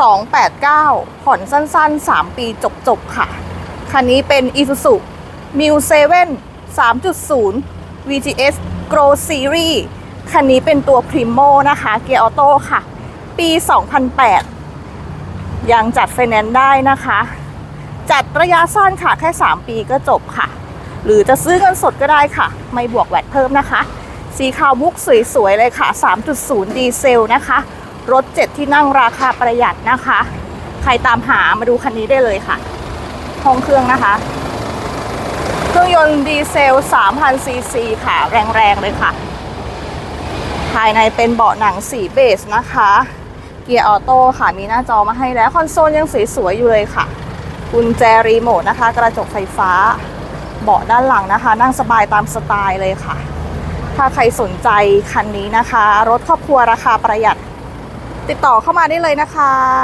289 ผ่อนสั้นๆ 3 ปีจบๆ ค่ะ คันนี้เป็น Isuzu Mu 7 3.0 VGS Grow Series คันนี้เป็นตัว Primo นะคะ เกียร์ออโต้ค่ะ ปี 2008 ยังจัดไฟแนนซ์ได้นะคะ จัดระยะสั้นค่ะ แค่ 3 ปีก็จบค่ะ หรือจะซื้อเงินสดก็ได้ค่ะ ไม่บวกแวตเพิ่มนะคะ สีขาวมุกสวยๆ เลยค่ะ 3.0 ดีเซลนะคะ รถ 7 ที่นั่งราคาประหยัดนะคะ ใครตามหามาดูคันนี้ได้เลยค่ะ ห้องเครื่องนะคะ เครื่องยนต์ดีเซล 3,000 ซีซีค่ะ แรงๆเลยค่ะ ภายในเป็นเบาะหนังสีเบจนะคะ เกียร์ออโต้ค่ะ มีหน้าจอมาให้แล้ว คอนโซลยังสวยๆอยู่เลยค่ะกุญแจรีโมทนะคะ กระจกไฟฟ้า เบาะด้านหลังนะคะ นั่งสบายตามสไตล์เลยค่ะ ถ้าใครสนใจคันนี้นะคะ รถครอบครัวราคาประหยัด ติดต่อเข้ามาได้เลยนะคะ